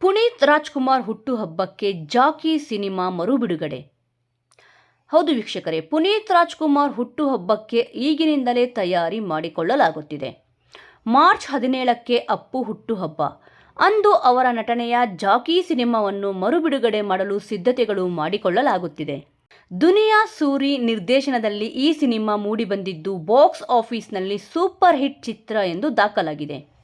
ಪುನೀತ್ ರಾಜ್ಕುಮಾರ್ ಹುಟ್ಟುಹಬ್ಬಕ್ಕೆ Jackie cinema ಮರುಬಿಡುಗಡೆ. ಹೌದು ವೀಕ್ಷಕರೇ, ಪುನೀತ್ ರಾಜ್ಕುಮಾರ್ ಹುಟ್ಟುಹಬ್ಬಕ್ಕೆ ಈಗಿನಿಂದಲೇ ತಯಾರಿ ಮಾಡಿಕೊಳ್ಳಲಾಗುತ್ತಿದೆ. ಮಾರ್ಚ್ ಹದಿನೇಳಕ್ಕೆ ಅಪ್ಪು ಹುಟ್ಟುಹಬ್ಬ. ಅಂದು ಅವರ ನಟನೆಯ ಜಾಕಿ ಸಿನಿಮಾವನ್ನು ಮರುಬಿಡುಗಡೆ ಮಾಡಲು ಸಿದ್ಧತೆಗಳು ಮಾಡಿಕೊಳ್ಳಲಾಗುತ್ತಿದೆ. ದುನಿಯಾ ಸೂರಿ ನಿರ್ದೇಶನದಲ್ಲಿ ಈ ಸಿನಿಮಾ ಮೂಡಿಬಂದಿದ್ದು ಬಾಕ್ಸ್ ಆಫೀಸ್ನಲ್ಲಿ ಸೂಪರ್ ಹಿಟ್ ಚಿತ್ರ ಎಂದು ದಾಖಲಾಗಿದೆ.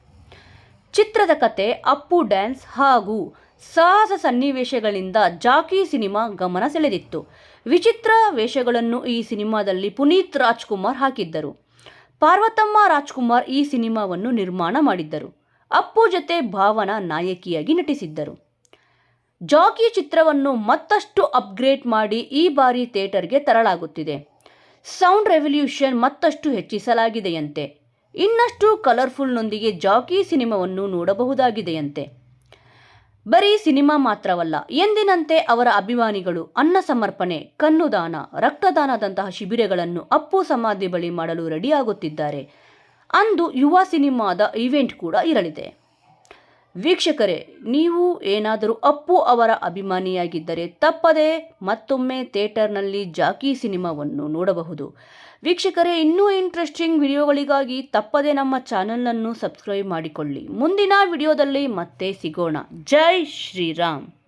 ಚಿತ್ರದ ಕತೆ ಅಪ್ಪು, ಡ್ಯಾನ್ಸ್ ಹಾಗೂ ಸಾಹಸ ಸನ್ನಿವೇಶಗಳಿಂದ ಜಾಕಿ ಸಿನಿಮಾ ಗಮನ ಸೆಳೆದಿತ್ತು. ವಿಚಿತ್ರ ವೇಷಗಳನ್ನು ಈ ಸಿನಿಮಾದಲ್ಲಿ ಪುನೀತ್ ರಾಜ್ಕುಮಾರ್ ಹಾಕಿದ್ದರು. ಪಾರ್ವತಮ್ಮ ರಾಜ್ಕುಮಾರ್ ಈ ಸಿನಿಮಾವನ್ನು ನಿರ್ಮಾಣ ಮಾಡಿದ್ದರು. ಅಪ್ಪು ಜೊತೆ ಭಾವನಾ ನಾಯಕಿಯಾಗಿ ನಟಿಸಿದ್ದರು. ಜಾಕಿ ಚಿತ್ರವನ್ನು ಮತ್ತಷ್ಟು ಅಪ್ಗ್ರೇಡ್ ಮಾಡಿ ಈ ಬಾರಿ ಥಿಯೇಟರ್ಗೆ ತರಲಾಗುತ್ತಿದೆ. ಸೌಂಡ್ ರೆವಲ್ಯೂಷನ್ ಮತ್ತಷ್ಟು ಹೆಚ್ಚಿಸಲಾಗಿದೆಯಂತೆ. ಇನ್ನಷ್ಟು ಕಲರ್ಫುಲ್ನೊಂದಿಗೆ ಜಾಕಿ ಸಿನಿಮಾವನ್ನು ನೋಡಬಹುದಾಗಿದೆಯಂತೆ. ಬರೀ ಸಿನಿಮಾ ಮಾತ್ರವಲ್ಲ, ಎಂದಿನಂತೆ ಅವರ ಅಭಿಮಾನಿಗಳು ಅನ್ನ ಸಮರ್ಪಣೆ ಕಣ್ಣುದಾನ ರಕ್ತದಾನದಂತಹ ಶಿಬಿರಗಳನ್ನು ಅಪ್ಪು ಸಮಾಧಿ ಬಳಿ ಮಾಡಲು ರೆಡಿಯಾಗುತ್ತಿದ್ದಾರೆ. ಅಂದು ಯುವ ಸಿನಿಮಾದ ಇವೆಂಟ್ ಕೂಡ ಇರಲಿದೆ. ವೀಕ್ಷಕರೇ, ನೀವು ಏನಾದರೂ ಅಪ್ಪು ಅವರ ಅಭಿಮಾನಿಯಾಗಿದ್ದರೆ ತಪ್ಪದೆ ಮತ್ತೊಮ್ಮೆ ಥಿಯೇಟರ್ನಲ್ಲಿ ಜಾಕಿ ಸಿನಿಮಾವನ್ನು ನೋಡಬಹುದು. ವೀಕ್ಷಕರೇ, ಇನ್ನೂ ಇಂಟ್ರೆಸ್ಟಿಂಗ್ ವಿಡಿಯೋಗಳಿಗಾಗಿ ತಪ್ಪದೆ ನಮ್ಮ ಚಾನಲನ್ನು ಸಬ್ಸ್ಕ್ರೈಬ್ ಮಾಡಿಕೊಳ್ಳಿ. ಮುಂದಿನ ವಿಡಿಯೋದಲ್ಲಿ ಮತ್ತೆ ಸಿಗೋಣ. ಜೈ ಶ್ರೀರಾಮ್.